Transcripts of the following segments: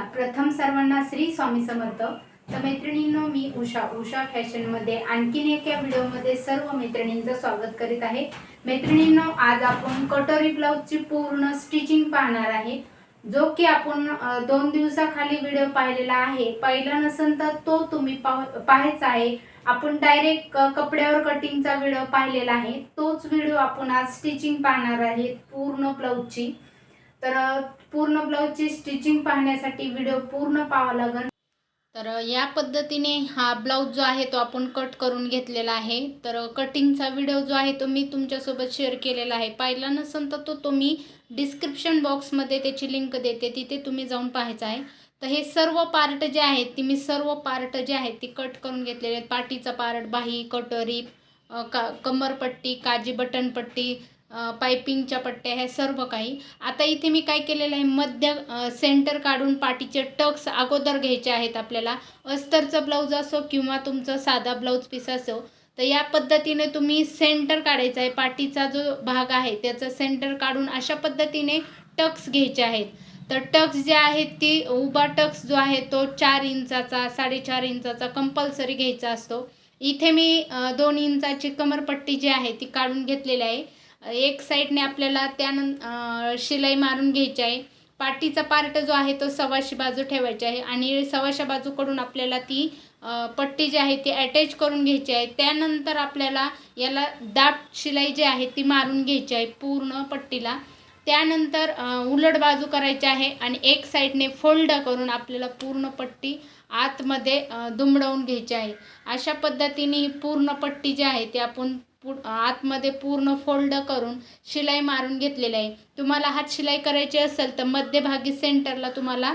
प्रथम सर्वांना श्री स्वामी समर्थ. तर मैत्रिणींनो मी उषा. उषा फॅशनमध्ये आणखीन एका व्हिडिओमध्ये सर्व मैत्रिणींचं स्वागत करीत आहे. मैत्रिणींनो आज आपण कटोरी ब्लाऊजची पूर्ण स्टिचिंग पाहणार आहे. जो की आपण दोन दिवसाखाली व्हिडिओ पाहिलेला आहे. पहिला नसेल तर तो तुम्ही पाह- पाहायचा आहे. आपण डायरेक्ट कपड्यावर कटिंगचा व्हिडिओ पाहिलेला आहे. तोच व्हिडिओ आपण आज स्टिचिंग पाहणार आहे पूर्ण ब्लाऊजची. तर पूर्ण ब्लाऊजची स्टिचिंग पाहण्यासाठी व्हिडिओ पूर्ण पाहावा लागेल. तर या पद्धतीने हा ब्लाऊज जो आहे तो आपण कट करून घेतलेला आहे. तर कटिंगचा व्हिडिओ जो आहे तो मी तुमच्यासोबत शेअर केलेला आहे. पाहिला नसेल तर तो तुम्ही डिस्क्रिप्शन बॉक्समध्ये त्याची लिंक देते तिथे तुम्ही जाऊन पाहायचं आहे. तर हे सर्व पार्ट जे आहेत ती मी सर्व पार्ट जे आहेत ती कट करून घेतलेले आहेत. पाठीचा पार्ट बाही कटोरी का कमरपट्टी काजी बटनपट्टी पायपिंगच्या पट्ट्या ह्या सर्व काही. आता इथे मी काय केलेलं आहे मध्य सेंटर काढून पाठीचे टक्स अगोदर घ्यायचे आहेत आपल्याला. अस्तरचं ब्लाऊज असो किंवा तुमचं साधा ब्लाऊज पीस असो तर या पद्धतीने तुम्ही सेंटर काढायचा आहे. पाठीचा जो भाग आहे त्याचं सेंटर काढून अशा पद्धतीने टक्स घ्यायचे आहेत. तर टक्स जे आहेत ती उभा टक्स जो आहे तो चार इंचाचा साडेचार इंचाचा कंपल्सरी घ्यायचा असतो. इथे मी दोन इंचाची कमरपट्टी जी आहे ती काढून घेतलेली आहे. एक साईडने आपल्याला त्यानं शिलाई मारून घ्यायची आहे. पाठीचा पार्ट जो आहे तो सव्वाशे बाजू ठेवायची आहे आणि सव्वाशे बाजूकडून आपल्याला ती पट्टी जी आहे ती अटॅच करून घ्यायची आहे. त्यानंतर आपल्याला याला दाट शिलाई जी आहे ती मारून घ्यायची आहे पूर्ण पट्टीला. त्यानंतर उलट बाजू करायची आहे आणि एक साईडने फोल्ड करून आपल्याला पूर्ण पट्टी आतमध्ये दुमडवून घ्यायची आहे. अशा पद्धतीने ही पूर्ण पट्टी जी आहे ती आपण पु आतमध्ये पूर्ण फोल्ड करून शिलाई मारून घेतलेली आहे. तुम्हाला हात शिलाई करायची असेल तर मध्यभागी सेंटरला तुम्हाला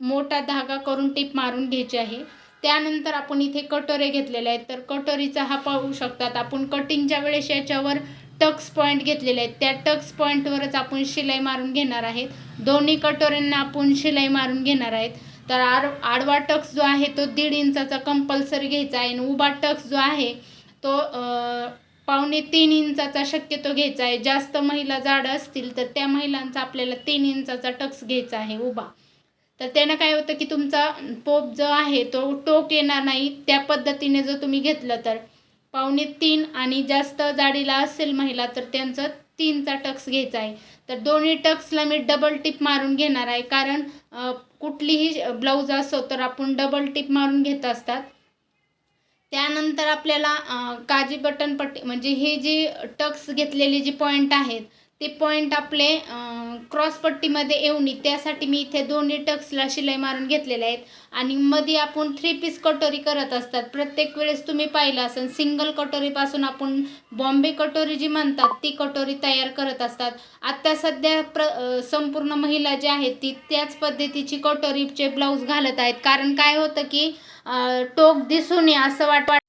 मोठा धागा करून टीप मारून घ्यायची आहे. त्यानंतर आपण इथे कटोरे घेतलेले आहेत. तर कटोरीचा हा पाहू शकतात आपण. कटिंगच्या वेळेस याच्यावर टक्स पॉईंट घेतलेले आहेत. त्या टक्स पॉईंटवरच आपण शिलाई मारून घेणार आहेत. दोन्ही कटोऱ्यांना आपण शिलाई मारून घेणार आहेत. तर आड आडवा टक्स जो आहे तो दीड इंचाचा कंपल्सरी घ्यायचा आहे. आणि उभा टक्स जो आहे तो पावणे तीन इंचाचा शक्यतो घ्यायचा आहे. जास्त महिला जाड असतील तर त्या महिलांचा आपल्याला तीन इंचाचा टक्स घ्यायचा आहे उभा. तर त्यानं काय होतं की तुमचा पोप जो आहे तो टोक येणार नाही. त्या पद्धतीने जर तुम्ही घेतलं तर पावणे तीन आणि जास्त जाडीला असेल महिला तर त्यांचं तीनचा टक्स घ्यायचा आहे. तर दोन्ही टक्सला मी डबल टिप मारून घेणार आहे. कारण कुठलीही ब्लाऊज असो तर आपण डबल टिप मारून घेत असतात. त्यानंतर आपल्याला काजी बटन पट्टी म्हणजे हे जे टक्स घेतलेले जे पॉईंट आहेत ते पॉईंट आपले क्रॉसपट्टीमध्ये येऊन येऊ नये त्यासाठी मी इथे दोन्ही टक्सला शिलाई मारून घेतलेल्या आहेत. आणि मध्ये आपण थ्री पीस कटोरी करत असतात. प्रत्येक वेळेस तुम्ही पाहिलं असेल सिंगल कटोरीपासून आपण बॉम्बे कटोरी जी म्हणतात ती कटोरी तयार करत असतात. आता सध्या प्र संपूर्ण महिला ज्या आहेत ती त्याच पद्धतीची कटोरीचे ब्लाऊज घालत आहेत. कारण काय होतं की टोक दिसू नये असं वाट वाट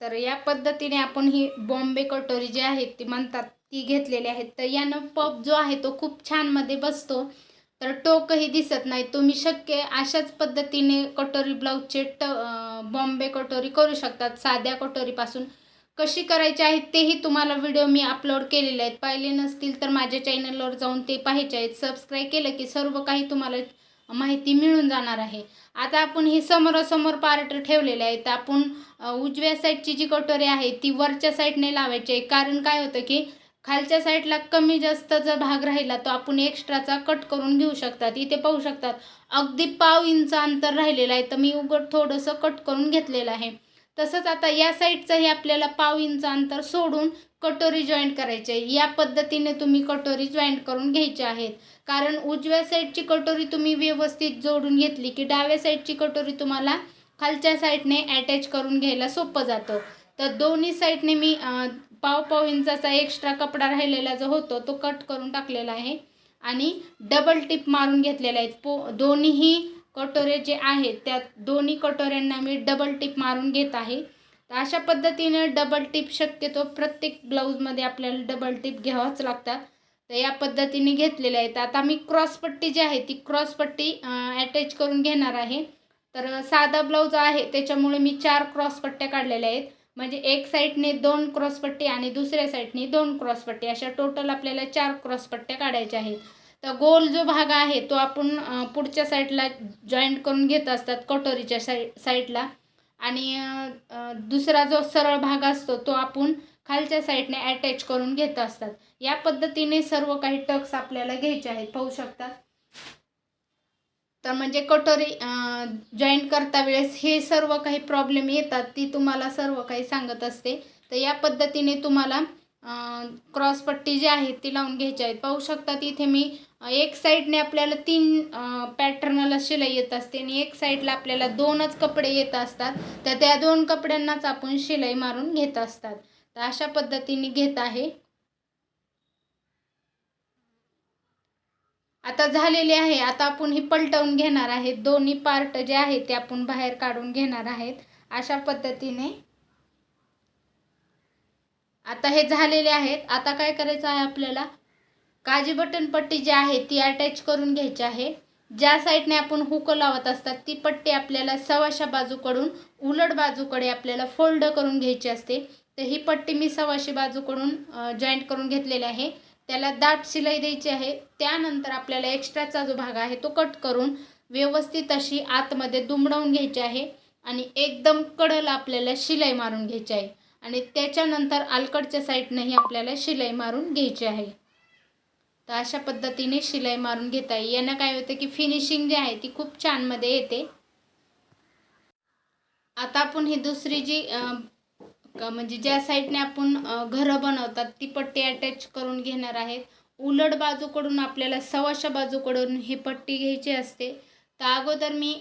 तर या पद्धतीने आपण ही बॉम्बे कटोरी जी आहेत ती म्हणतात ती घेतलेली आहेत. तर यानं पप जो आहे तो खूप छानमध्ये बसतो. तर टोकही दिसत नाही. तुम्ही शक्य अशाच पद्धतीने कटोरी ब्लाऊजचे ट बॉम्बे कटोरी करू शकतात. साध्या कटोरीपासून कशी करायची आहे तेही तुम्हाला व्हिडिओ मी अपलोड केलेले आहेत. पाहिले नसतील तर माझ्या चॅनलवर जाऊन ते पाहायचे आहेत. सबस्क्राईब केलं की सर्व काही तुम्हाला माहिती मिळून जाणार आहे. आता आपण हे समोरासमोर पार्ट ठेवलेले आहेत. आपण उजव्या साईडची जी कटोरी आहे ती वरच्या साईडने लावायची आहे. कारण काय होतं की खालच्या साईडला कमी जास्त जर भाग राहिला तो आपण एक्स्ट्राचा कट करून घेऊ शकतात. इथे पाहू शकतात अगदी पाव इंच अंतर राहिलेलं आहे तर मी उघड थोडंसं कट करून घेतलेलं आहे. तसंच आता या साईडचंही आपल्याला पाव इंच अंतर सोडून कटोरी जॉईंट करायची आहे. या पद्धतीने तुम्ही कटोरी जॉईंट करून घ्यायच्या आहेत. कारण उजव्या साईडची कटोरी तुम्ही व्यवस्थित जोडून घेतली की डाव्या साईडची कटोरी तुम्हाला खालच्या साईडने अटॅच करून घ्यायला सोपं जातं. तर दोन्ही साईडने मी पाव पाव इंचाचा एक्स्ट्रा कपडा राहिलेला जो होतो तो कट करून टाकलेला आहे. आणि डबल टिप मारून घेतलेला आहे. पो दोन्हीही कटोरे जे आहेत त्या दोन्ही कटोऱ्यांना मी डबल टिप मारून घेत आहे. तर अशा पद्धतीने डबल टिप शक्यतो प्रत्येक ब्लाऊजमध्ये आपल्याला डबल टिप घ्यावाच लागतात. तर या पद्धतीने घेतलेल्या आहेत. आता मी क्रॉसपट्टी जी आहे ती क्रॉसपट्टी अटॅच करून घेणार आहे. तर साधा ब्लाऊज आहे त्याच्यामुळे मी चार क्रॉसपट्ट्या काढलेल्या आहेत. म्हणजे एक साईडने दोन क्रॉसपट्टी आणि दुसऱ्या साईडने दोन क्रॉसपट्टी. अशा टोटल आपल्याला चार क्रॉसपट्ट्या काढायच्या आहेत. तर गोल जो भाग आहे तो आपण पुढच्या साईडला जॉईंट करून घेत असतात कटोरीच्या साई साईडला. आणि दुसरा जो सरळ भाग असतो तो आपण खालच्या साईडने अटॅच करून घेत असतात. या पद्धतीने सर्व काही टक्स आपल्याला घ्यायचे आहेत. पाहू शकतात तर म्हणजे कटोरी जॉईंट करता वेळेस हे सर्व काही प्रॉब्लेम येतात ती तुम्हाला सर्व काही सांगत असते. तर या पद्धतीने तुम्हाला क्रॉसपट्टी जी आहे ती लावून घ्यायची आहेत पाहू शकतात इथे मी एक साईडने आपल्याला तीन पॅटर्नला शिलाई येत असते आणि एक साईडला आपल्याला दोनच कपडे येत असतात. तर त्या दोन कपड्यांनाच आपण शिलाई मारून घेत असतात. तर अशा पद्धतीने घेत आहे. आता झालेली आहे. आता आपण ही पलटवून घेणार आहेत. दोन्ही पार्ट जे आहेत ते आपण बाहेर काढून घेणार आहेत. अशा पद्धतीने. आता हे झालेले आहेत. आता काय करायचं आहे आपल्याला? काजी बटन पट्टी जी आहे ती अटॅच करून घ्यायची आहे. ज्या साईडने आपण हुक लावत असतात ती पट्टी आपल्याला सव्वाशा बाजूकडून उलट बाजूकडे आपल्याला फोल्ड करून घ्यायची असते. तर ही पट्टी मी सव्वाशे बाजूकडून जॉईंट करून घेतलेली आहे. त्याला दाट शिलाई द्यायची आहे. त्यानंतर आपल्याला एक्स्ट्राचा जो भाग आहे तो कट करून व्यवस्थित अशी आतमध्ये दुमडवून घ्यायची आहे आणि एकदम कडल आपल्याला शिलाई मारून घ्यायची आहे. आणि त्याच्यानंतर अलकडच्या साईडनंही आपल्याला शिलाई मारून घ्यायची आहे. तर अशा पद्धतीने शिलाई मारून घेता येईल. यानं काय होतं की फिनिशिंग जी आहे ती खूप छानमध्ये येते. आता आपण ही दुसरी जी का म्हणजे ज्या साईडने आपण घरं बनवतात ती पट्टी अटॅच करून घेणार आहेत. उलट बाजूकडून आपल्याला सव्वाशा बाजूकडून ही पट्टी घ्यायची असते. तर अगोदर मी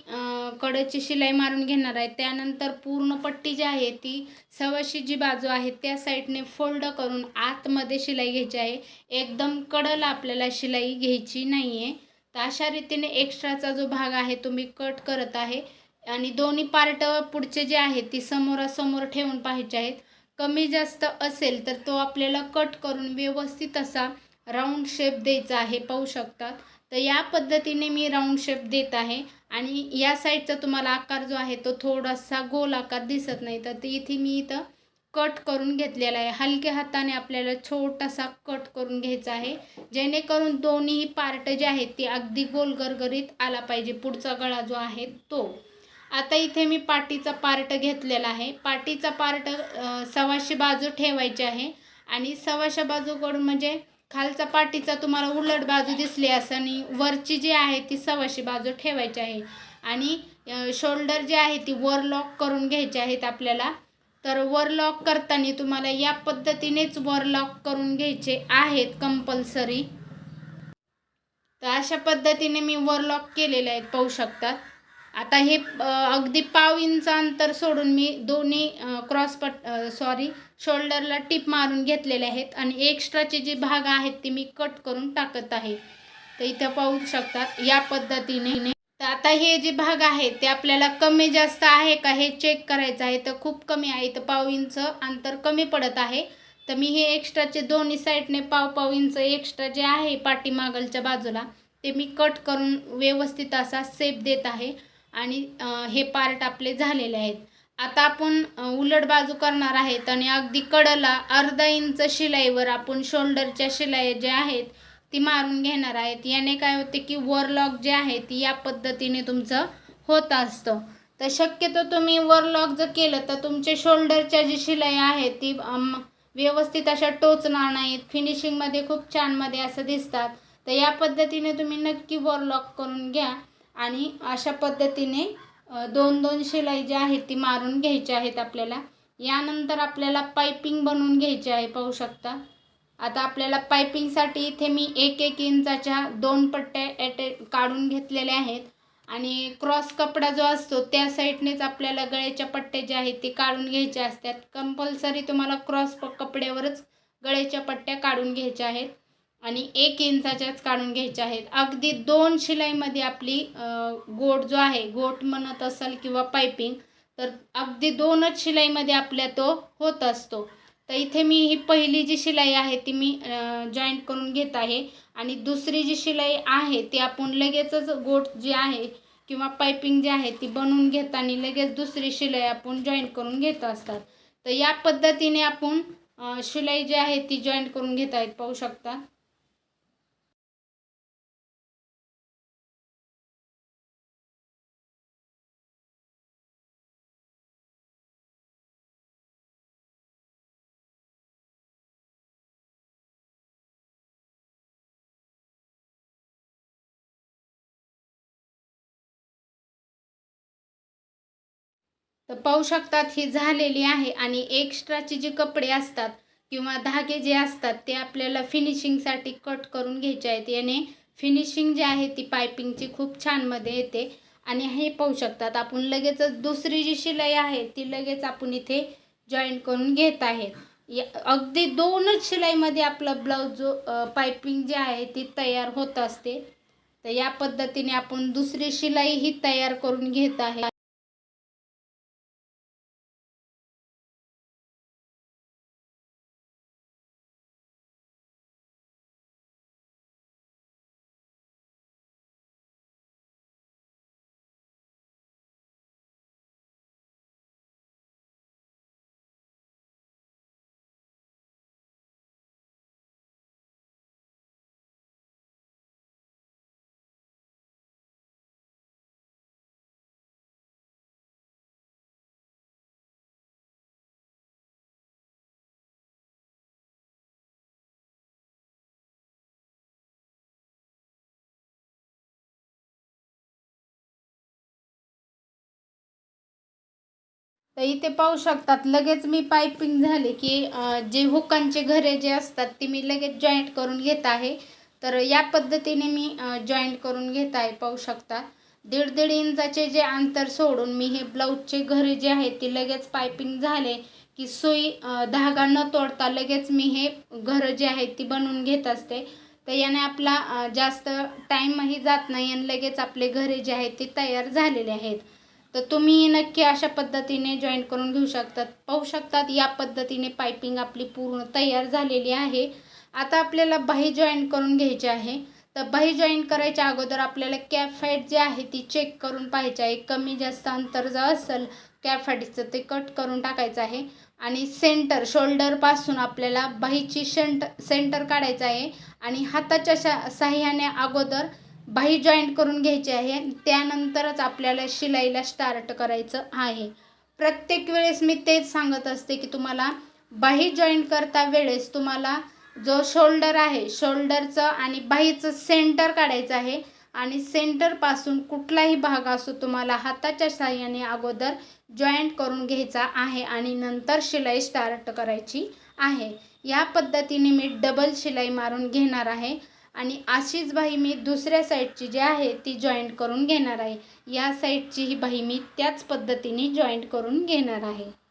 कडची शिलाई मारून घेणार आहे. त्यानंतर पूर्ण पट्टी जी आहे ती सवाशी जी बाजू आहे त्या साईडने फोल्ड करून आतमध्ये शिलाई घ्यायची आहे. एकदम कडला आपल्याला शिलाई घ्यायची नाही आहे तर अशा रीतीने एक्स्ट्राचा जो भाग आहे तो मी कट करत आहे. आणि दोन्ही पार्ट पुढचे जे आहेत ती समोरासमोर ठेवून पाहिजे आहेत. कमी जास्त असेल तर तो आपल्याला कट करून व्यवस्थित असा राऊंड शेप द्यायचा आहे पाहू शकतात. तर या पद्धतीने मी राऊंड शेप देत आहे. आणि या साईडचा तुम्हाला आकार जो आहे तो थोडासा गोल आकार दिसत नाही. तर ते इथे मी इथं कट करून घेतलेला आहे. हलक्या हाताने आपल्याला छोटासा कट करून घ्यायचा आहे. जेणेकरून दोन्ही पार्ट जे आहेत ते अगदी गोल गरगरीत आला पाहिजे. पुढचा गळा जो आहे तो. आता इथे मी पाटीचा पार्ट घेतलेला आहे. पाटीचा पार्ट सव्वाशे बाजू ठेवायची आहे. आणि सव्वाशे बाजूकडून म्हणजे खालचा पाटीचा तुम्हाला उलट बाजू दिसली असं आणि वरची जी आहे ती सव्वाशे बाजू ठेवायची आहे. आणि शोल्डर जी आहे ती वर लॉक करून घ्यायची आहेत आपल्याला. तर वर लॉक करताना तुम्हाला या पद्धतीनेच वर लॉक करून घ्यायचे आहेत कंपल्सरी. तर अशा पद्धतीने मी वर लॉक केलेले आहेत पाहू शकतात. आता हे अगदी पाव इंच अंतर सोडून मी दोन्ही क्रॉस पट सॉरी शोल्डरला टिप मारून घेतलेले आहेत आणि एक्स्ट्राचे जे भाग आहेत ते मी कट करून टाकत आहे. तर इथं पाहू शकतात या पद्धतीने. तर आता हे जे भाग आहेत ते आपल्याला कमी जास्त आहे का हे चेक करायचं आहे. तर खूप कमी आहे. तर पाव इंच अंतर कमी पडत आहे. तर मी हे एक्स्ट्राचे दोन्ही साईडने पाव पाव इंच एक्स्ट्रा जे आहे पाठीमागलच्या बाजूला ते मी कट करून व्यवस्थित असा सेप देत आहे. आणि हे पार्ट आपले झालेले आहेत. आता आपण उलट बाजू करणार आहेत आणि अगदी कडला अर्धा इंच शिलाईवर आपण शोल्डरच्या शिलाई ज्या आहेत ती मारून घेणार आहेत. याने काय होते की वरलॉक जे आहे ती या पद्धतीने तुमचं होत असतं. तर शक्यतो तुम्ही वरलॉक जर केलं तर तुमचे शोल्डरच्या जी शिलाई आहे ती व्यवस्थित अशा टोचणार नाहीत. फिनिशिंगमध्ये खूप छानमध्ये असं दिसतात. तर या पद्धतीने तुम्ही नक्की वरलॉक करून घ्या. आणि अशा पद्धतीने दोन दोन शिलाई जी आहे ती मारून घ्यायची आहेत आपल्याला. यानंतर आपल्याला पायपिंग बनवून घ्यायची आहे पाहू शकता. आता आपल्याला पायपिंगसाठी इथे मी एक एक इंचाच्या दोन पट्ट्या ॲटे काढून घेतलेल्या आहेत. आणि क्रॉस कपडा जो असतो त्या साईडनेच आपल्याला गळ्याच्या पट्ट्या ज्या आहेत ते काढून घ्यायच्या असतात. कंपल्सरी तुम्हाला क्रॉस प कपड्यावरच गळ्याच्या पट्ट्या काढून घ्यायच्या आहेत. आणि एक इंचाच्याच काढून घ्यायच्या आहेत. अगदी दोन शिलाईमध्ये आपली गोट जो आहे गोट म्हणत असाल किंवा पायपिंग तर अगदी दोनच शिलाईमध्ये आपल्या तो होत असतो. तर इथे मी ही पहिली जी शिलाई आहे ती मी जॉईंट करून घेत आहे. आणि दुसरी जी शिलाई आहे ती आपण लगेचच गोट जी आहे किंवा पायपिंग जी आहे ती बनवून घेताना लगेच दुसरी शिलाई आपण जॉईंट करून घेत असतात. तर या पद्धतीने आपण शिलाई जी आहे ती जॉईंट करून घेत आहेत. पाहू शकता? तर पाहू शकतात ही झालेली आहे आणि एक्स्ट्राचे जे कपडे असतात किंवा धागे जे असतात ते आपल्याला फिनिशिंगसाठी कट करून घ्यायचे आहेत. याने फिनिशिंग जी आहे ती पायपिंगची खूप छानमध्ये येते. आणि हे पाहू शकतात आपण लगेचच दुसरी जी शिलाई आहे ती लगेच आपण इथे जॉईन करून घेत आहेत. या अगदी दोनच शिलाईमध्ये आपला ब्लाऊज जो पायपिंग जे आहे ती तयार होत असते. तर या पद्धतीने आपण दुसरी शिलाई ही तयार करून घेत आहे. तर इथे पाहू शकतात लगेच मी पायपिंग झाले की जे हुकांचे घरे जे असतात ते मी लगेच जॉईंट करून घेत आहे. तर या पद्धतीने मी जॉईंट करून घेत आहे पाहू शकता. दीड दीड इंचाचे जे अंतर सोडून मी हे ब्लाऊजचे घरे जे आहेत ते लगेच पायपिंग झाले की सुई धागा न तोडता लगेच मी हे घरं जे आहेत ती बनवून घेत असते. तर याने आपला जास्त टाईमही जात नाही आणि लगेच आपले घरे जे आहेत ते तयार झालेले आहेत. तर तुम्ही नक्की अशा पद्धतीने जॉईंट करून घेऊ शकतात. पाहू शकतात या पद्धतीने पायपिंग आपली पूर्ण तयार झालेली आहे. आता आपल्याला बाही जॉईंट करून घ्यायची आहे. तर बाही जॉईंट करायच्या अगोदर आपल्याला कॅप फाईट जे आहे ती चेक करून पाहायची आहे. कमी जास्त अंतर जर असेल कॅप फॅटचं ते कट करून टाकायचं आहे. आणि सेंटर शोल्डरपासून आपल्याला बाहीची शेंट सेंटर काढायचं आहे. आणि हाताच्या शा साह्याने अगोदर बाही जॉईंट करून घ्यायची आहे त्यानंतरच आपल्याला शिलाईला स्टार्ट करायचं आहे. प्रत्येक वेळेस मी तेच सांगत असते की तुम्हाला बाही जॉईंट करता वेळेस तुम्हाला जो शोल्डर आहे शोल्डरचं आणि बाहीचं सेंटर काढायचं आहे आणि सेंटरपासून कुठलाही भाग असो तुम्हाला हाताच्या साह्याने अगोदर जॉईंट करून घ्यायचा आहे आणि नंतर शिलाई स्टार्ट करायची आहे. या पद्धतीने मी डबल शिलाई मारून घेणार आहे. आणि अशीच बाही मी दुसऱ्या साईडची जी आहे ती जॉईंट करून घेणार आहे. या साईडची ही बाही मी त्याच पद्धतीने जॉईंट करून घेणार आहे.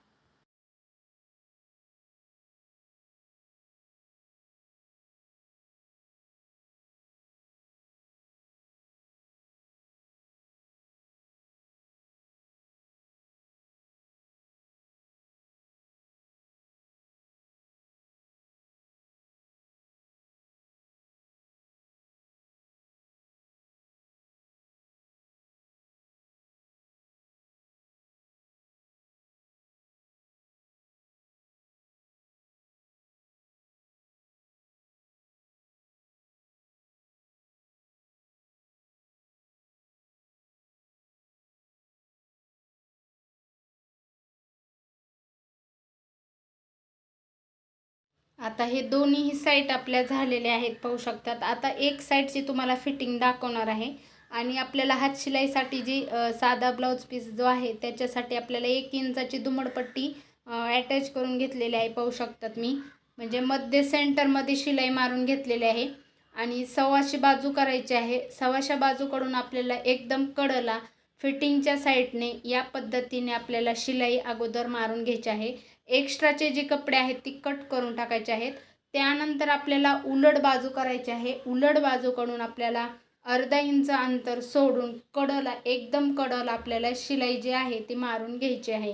आता हे दोन्ही साईड आपल्या झालेल्या आहेत पाहू शकतात. आता एक साईडची तुम्हाला फिटिंग दाखवणार आहे. आणि आपल्याला हात शिलाईसाठी जी साधा ब्लाऊज पीस जो आहे त्याच्यासाठी आपल्याला एक इंचाची दुमडपट्टी अटॅच करून घेतलेली आहे पाहू शकतात मी. म्हणजे मध्य सेंटरमध्ये शिलाई मारून घेतलेली आहे. आणि सव्वाशे बाजू करायची आहे. सव्वाशे बाजूकडून आपल्याला एकदम कडला फिटिंगच्या साईडने या पद्धतीने आपल्याला शिलाई अगोदर मारून घ्यायची आहे. एक्स्ट्राचे जे कपडे आहेत ती कट करून टाकायचे आहेत. त्यानंतर आपल्याला उलट बाजू करायची आहे. उलट बाजूकडून आपल्याला अर्धा इंच अंतर सोडून कडला एकदम कडला आपल्याला शिलाई जी आहे ती मारून घ्यायची आहे.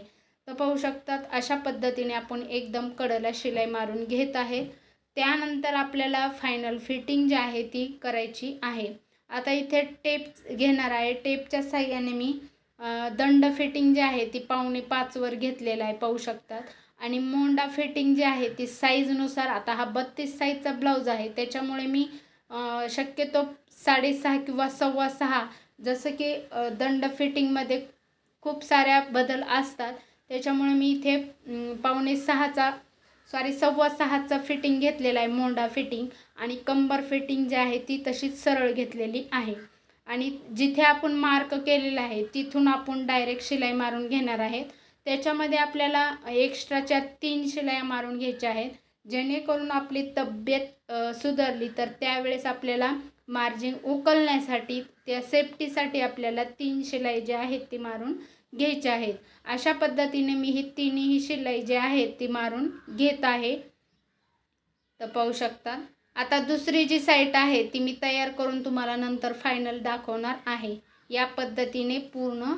तर पाहू शकतात अशा पद्धतीने आपण एकदम कडला शिलाई मारून घेत आहे. त्यानंतर आपल्याला फायनल फिटिंग जी आहे ती करायची आहे. आता इथे टेप घेणार आहे. टेपच्या साह्याने मी दंड फिटिंग जी आहे ती पावणे पाचवर घेतलेला आहे पाहू शकतात. आणि मोंडा फिटिंग जी आहे ती साईजनुसार आता हा बत्तीस साईजचा ब्लाऊज आहे त्याच्यामुळे मी शक्यतो साडेसहा किंवा सव्वा सहा जसं की दंड फिटिंगमध्ये खूप साऱ्या बदल असतात. त्याच्यामुळे मी इथे पावणे सहाचा सॉरी सव्वा सहाचा फिटिंग घेतलेला आहे मोंडा फिटिंग आणि कंबर फिटिंग जी आहे ती तशीच सरळ घेतलेली आहे. आणि जिथे आपण मार्क केलेला आहे तिथून आपण डायरेक्ट शिलाई मारून घेणार आहेत. त्याच्यामध्ये आपल्याला एक्स्ट्राच्या तीन शिलाया मारून घ्यायच्या आहेत. जेणेकरून आपली तब्येत सुधारली तर त्यावेळेस आपल्याला मार्जिन उकलण्यासाठी त्या सेफ्टीसाठी आपल्याला तीन शिलाई जे आहेत ती मारून घ्यायच्या आहेत. अशा पद्धतीने मी ही तिन्ही शिलाई जे आहेत ती मारून घेत आहे. तर पाहू शकता. आता दुसरी जी साईट आहे ती मी तयार करून तुम्हाला नंतर फायनल दाखवणार आहे. या पद्धतीने पूर्ण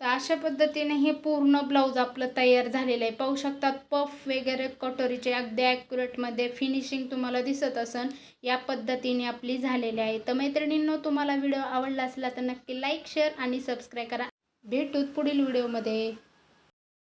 तर अशा पद्धतीने हे पूर्ण ब्लाऊज आपलं तयार झालेलं आहे. पाहू शकतात पफ वगैरे कटोरीचे अगदी ॲक्युरेटमध्ये फिनिशिंग तुम्हाला दिसत असन या पद्धतीने आपली झालेली आहे. तर मैत्रिणींनो तुम्हाला व्हिडिओ आवडला असला तर नक्की लाईक शेअर आणि सबस्क्राईब करा. भेटूत पुढील व्हिडिओमध्ये